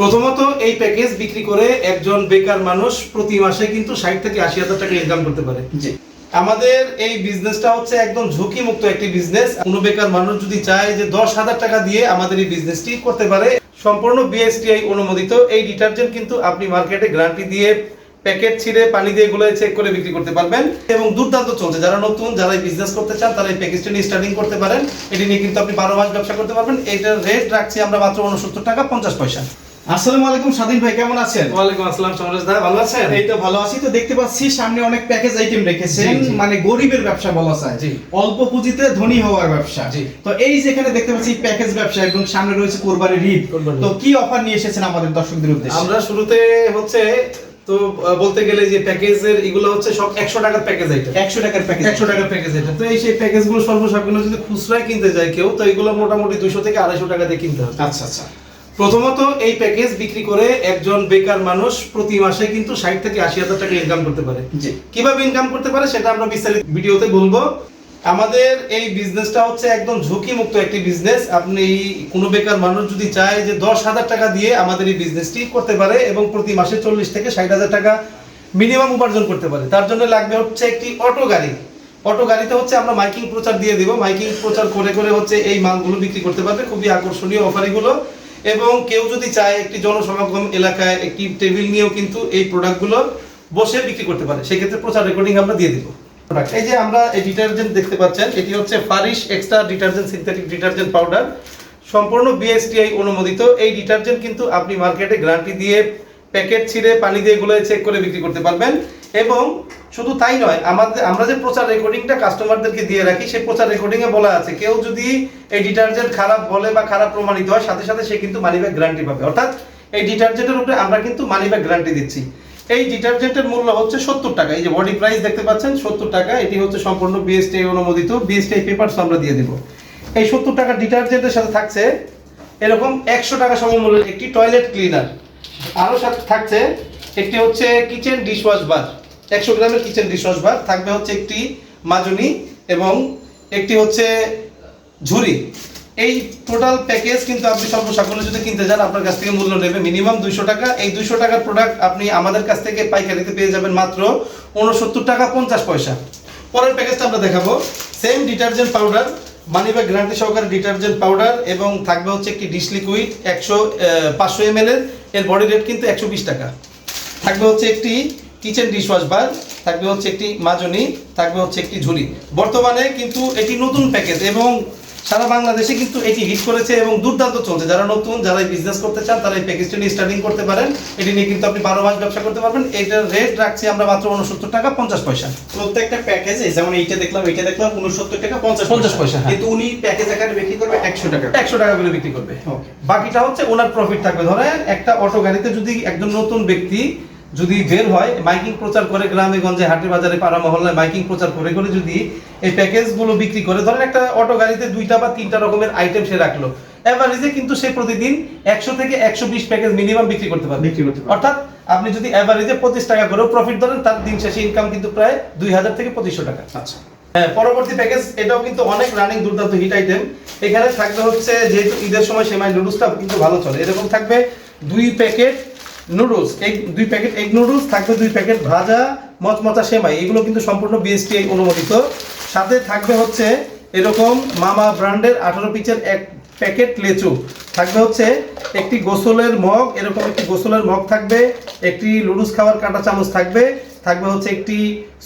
প্রথমত এই প্যাকেজ বিক্রি করে একজন বেকার মানুষ প্রতি মাসে কিন্তু ষাট থেকে আশি হাজার টাকা ইনকাম করতে পারে। জি। আমাদের এই বিজনেসটা হচ্ছে একদম ঝুঁকি মুক্ত একটি বিজনেস কোনো বেকার মানুষ যদি চায় যে দশ হাজার টাকা দিয়ে আমাদের এই বিজনেসটি করতে পারে সম্পূর্ণ বিএসটিআই অনুমোদিত। এই ডিটারজেন্ট কিন্তু আপনি মার্কেটে গ্যারান্টি দিয়ে প্যাকেট ছিঁড়ে পানি দিয়ে গুলো চেক করে বিক্রি করতে পারবেন এবং দুর্দান্ত চলছে। যারা নতুন যারা এই বিজনেস করতে চান তারা এই প্যাকেজটি নিয়ে স্টার্টিং করতে পারেন। এটি নিয়ে কিন্তু আপনি বারো মাস ব্যবসা করতে পারবেন। এটার রেট রাখছি আমরা মাত্র উনসত্তর টাকা পঞ্চাশ পয়সা। আসসালামু আলাইকুম স্বাধীন ভাই কেমন আছেন? ওয়ালাইকুম আসসালাম সমরেশ দা ভালো আছেন? এই তো ভালো আছি। তো দেখতে পাচ্ছি সামনে অনেক প্যাকেজ আইটেম রেখেছেন। মানে গরিবের ব্যবসা বলা যায়। জি। অল্প পুঁজিতে ধনী হওয়ার ব্যবসা। জি। তো এই যেখানে দেখতে পাচ্ছি প্যাকেজ ব্যবসা এবং সামনে রয়েছে কোরবানির ঈদ। তো কি অফার নিয়ে এসেছেন আমাদের দর্শকদের উদ্দেশ্যে? আমরা শুরুতে হচ্ছে তো বলতে গেলে যে প্যাকেজের এগুলো হচ্ছে সব একশো টাকার প্যাকেজ আইটেম একশো টাকার প্যাকেজ একশো টাকার প্যাকেজ এটা তো এই সেই প্যাকেজগুলো সর্বসাকুল্য যদি খুচরায় কিনতে যায় কেউ তো এগুলো মোটামুটি দুশো থেকে আড়াইশো টাকা দিয়ে কিনতে হবে। আচ্ছা আচ্ছা। প্রথমত এই প্যাকেজ বিক্রি করে একজন বেকার মানুষ প্রতি মাসে কিন্তু ষাট থেকে আশি হাজার টাকা ইনকাম করতে পারে। জি। কীভাবে ইনকাম করতে পারে সেটা আমরা বিস্তারিত ভিডিওতে বলব। আমাদের এই বিজনেসটা হচ্ছে একদম ঝুঁকি মুক্ত একটি বিজনেস আপনি কোনো বেকার মানুষ যদি চায় যে দশ হাজার টাকা দিয়ে আমাদের এই বিজনেসটি করতে পারে এবং প্রতি মাসে চল্লিশ থেকে ষাট হাজার টাকা মিনিমাম উপার্জন করতে পারে। তার জন্য লাগবে হচ্ছে একটি অটো গাড়ি। অটো গাড়িতে হচ্ছে আমরা মাইকিং প্রচার দিয়ে দিব। মাইকিং প্রচার করে করে হচ্ছে এই মালগুলো বিক্রি করতে পারবে। খুবই আকর্ষণীয় অফার এগুলো। এবং কেউ যদি চায় একটি জনসমাগম এলাকায় একটি টেবিল নিয়েও কিন্তু এই প্রোডাক্টগুলো বসে বিক্রি করতে পারে, সেক্ষেত্রে প্রচার রেকর্ডিং আমরা দিয়ে দিব। এই যে আমরা এই ডিটারজেন্ট দেখতে পাচ্ছেন, এটি হচ্ছে Farish extra detergent synthetic detergent powder সম্পূর্ণ বিএসটিআই অনুমোদিত। এই ডিটারজেন্ট কিন্তু আপনি মার্কেটে গ্যারান্টি দিয়ে প্যাকেট ছিঁড়ে পানি দিয়ে গুলো চেক করে বিক্রি করতে পারবেন এবং শুধু তাই নয়, আমাদের আমরা যে প্রচার রেকর্ডিংটা কাস্টমারদেরকে দিয়ে রাখি, সেই প্রচার রেকর্ডিং এ বলা আছে, কেউ যদি এই ডিটারজেন্ট খারাপ বলে বা খারাপ প্রমাণিত হয়, সাথে সাথে সে কিন্তু মানি ব্যাগ গ্যারান্টি পাবে। অর্থাৎ এই ডিটারজেন্টের উপরে আমরা কিন্তু মানি ব্যাগ গ্যারান্টি দিচ্ছি। এই ডিটারজেন্টের মূল্য হচ্ছে সত্তর টাকা। এই যে বডি প্রাইস দেখতে পাচ্ছেন, সত্তর টাকা, এটি হচ্ছে সম্পূর্ণ বিএসটিআই অনুমোদিত বিএসটিআই পেপারস আমরা দিয়ে দেবো। এই সত্তর টাকা ডিটারজেন্টের সাথে থাকছে, এরকম একশো টাকা সমমূল্যের একটি টয়লেট ক্লিনার আরও সাথে থাকছে, একটি হচ্ছে কিচেন ডিশওয়াশ বার একশো গ্রামের কিচেন ডিশওয়াশ বার থাকবে হচ্ছে একটি মাজনি এবং একটি হচ্ছে ঝুড়ি। এই টোটাল প্যাকেজ কিন্তু আপনি সর্বসাকুল্যে যদি কিনতে যান, আপনার কাছ থেকে মূল্য নেবে মিনিমাম দুইশো টাকা। এই দুইশো টাকার প্রোডাক্ট আপনি আমাদের কাছ থেকে পাইকারিতে পেয়ে যাবেন মাত্র উনসত্তর টাকা পঞ্চাশ পয়সা। পরের প্যাকেজটা আমরা দেখাবো। Same detergent powder money bag সহকারে ডিটারজেন্ট পাউডার এবং থাকবে হচ্ছে একটি ডিশ লিকুইড একশো পাঁচশো এম এর। এর বডি রেট কিন্তু একশো বিশ টাকা। থাকবে হচ্ছে একটি কিচেন ডিশওয়াশ বার থাকবে হচ্ছে একটি মাজনি থাকবে হচ্ছে একটি ঝুড়ি। বর্তমানে কিন্তু এটি নতুন প্যাকেজ এবং সারা বাংলাদেশে কিন্তু এটি হিট করেছে এবং দুর্দান্ত চলছে। যারা নতুন যারা বিজনেস করতে চান তারা এই প্যাকেজটি নিয়ে স্টার্টিং করতে পারেন। এটি নিয়ে কিন্তু আপনি বারো মাস ব্যবসা করতে পারবেন। এটার রেট রাখছি আমরা মাত্র উনসত্তর টাকা পঞ্চাশ পয়সা। প্রত্যেকটা প্যাকেজে যেমন এইটা দেখলাম এইটা দেখলাম উনসত্তর টাকা পঞ্চাশ 50 পয়সা, হ্যাঁ। কিন্তু উনি প্যাকেজ আকারে বিক্রি করবে একশো টাকা একশো টাকা করে বিক্রি করবে। বাকিটা হচ্ছে ওনার প্রফিট থাকবে। ধরেন একটা অটো গাড়িতে যদি একজন নতুন ব্যক্তি যদি বের হয় মাইকিং প্রচার করে গ্রামে গঞ্জে হাটে বাজারে পাড়া মহল্লায় মাইকিং প্রচার করে করে যদি এই প্যাকেজগুলো বিক্রি করে ধরেন একটা অটো গাড়িতে দুইটা বা তিনটা রকমের আইটেম সে রাখল। এভারেজে কিন্তু সে প্রতিদিন একশো থেকে একশো বিশ প্যাকেজ মিনিমাম বিক্রি করতে পারবে। বিক্রি করতে অর্থাৎ আপনি যদি এভারেজে পঁচিশ টাকা করেও প্রফিট ধরেন তার দিন শেষে ইনকাম কিন্তু প্রায় দুই হাজার থেকে পঁচিশশো টাকা। আচ্ছা। হ্যাঁ পরবর্তী প্যাকেজ এটাও কিন্তু অনেক রানিং দুর্দান্ত হিট আইটেম এখানে থাকবে হচ্ছে যেহেতু ঈদের সময় সেমাই নুডলসটা কিন্তু ভালো চলে এরকম থাকবে দুই প্যাকেট নুডলস এই দুই প্যাকেট এগ নুডলস থাকবে দুই প্যাকেট ভাজা, মচমচা সেমাই। এগুলো কিন্তু সম্পূর্ণ বিএসটিআই অনুমোদিত। সাথে থাকবে হচ্ছে এরকম মামা ব্র্যান্ডের আঠারো পিচের এক প্যাকেট লেচু। থাকবে হচ্ছে একটি গোসলের মগ, এরকম একটি গোসলের মগ থাকবে, একটি লুডুস খাওয়ার কাঁটা চামচ থাকবে থাকবে হচ্ছে একটি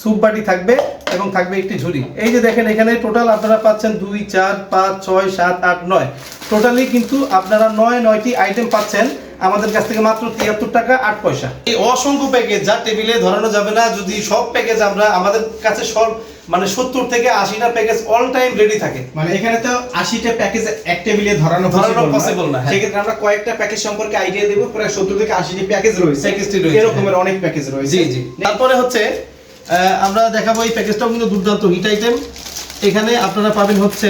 স্যুপ বাটি থাকবে এবং থাকবে একটি ঝুড়ি। এই যে দেখেন এখানে টোটাল আপনারা পাচ্ছেন দুই, চার, পাঁচ, ছয়, সাত, আট, নয়। টোটালি কিন্তু আপনারা নয়, নয়টি আইটেম পাচ্ছেন। আমাদের কাছ থেকে মাত্র তিয়াত্তর টাকা আট পয়সা। এই অসংখ্য প্যাকেজ যা টেবিলে ধরানো যাবে না যদি সব প্যাকেজ আমরা আমাদের কাছে সব মানে সত্তর থেকে আশিটা প্যাকেজ অল টাইম রেডি থাকে। মানে এখানে তো আশিটা প্যাকেজ এক টেবিলে ধরানো ধরানো possible না, হ্যাঁ। সেক্ষেত্রে আমরা কয়েকটা প্যাকেজ সম্পর্কে আইডিয়া দেবো প্রায় সত্তর থেকে আশিটি প্যাকেজ রয়েছে। এরকমের অনেক প্যাকেজ রয়েছে। জি জি। তারপরে হচ্ছে আমরা দেখাবো এই প্যাকেজটাও কিন্তু দুর্দান্ত হিট আইটেম এখানে আপনারা পাবেন হচ্ছে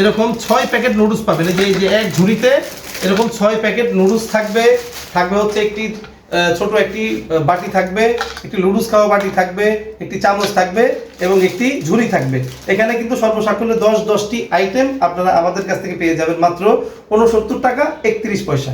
এরকম ছয় প্যাকেট নুডলস পাবেন। এই যে এক ঝুড়িতে এরকম ছয় প্যাকেট নুডলস থাকবে। থাকবে হচ্ছে একটি ছোট একটি বাটি থাকবে, একটি লুডুস খাওয়া বাটি থাকবে, একটি চামচ থাকবে এবং একটি ঝুড়ি থাকবে। এখানে কিন্তু সর্বসাকুল্যে দশ, দশটি আইটেম আপনারা আমাদের কাছ থেকে পেয়ে যাবেন। মাত্র ঊনসত্তর টাকা, একত্রিশ পয়সা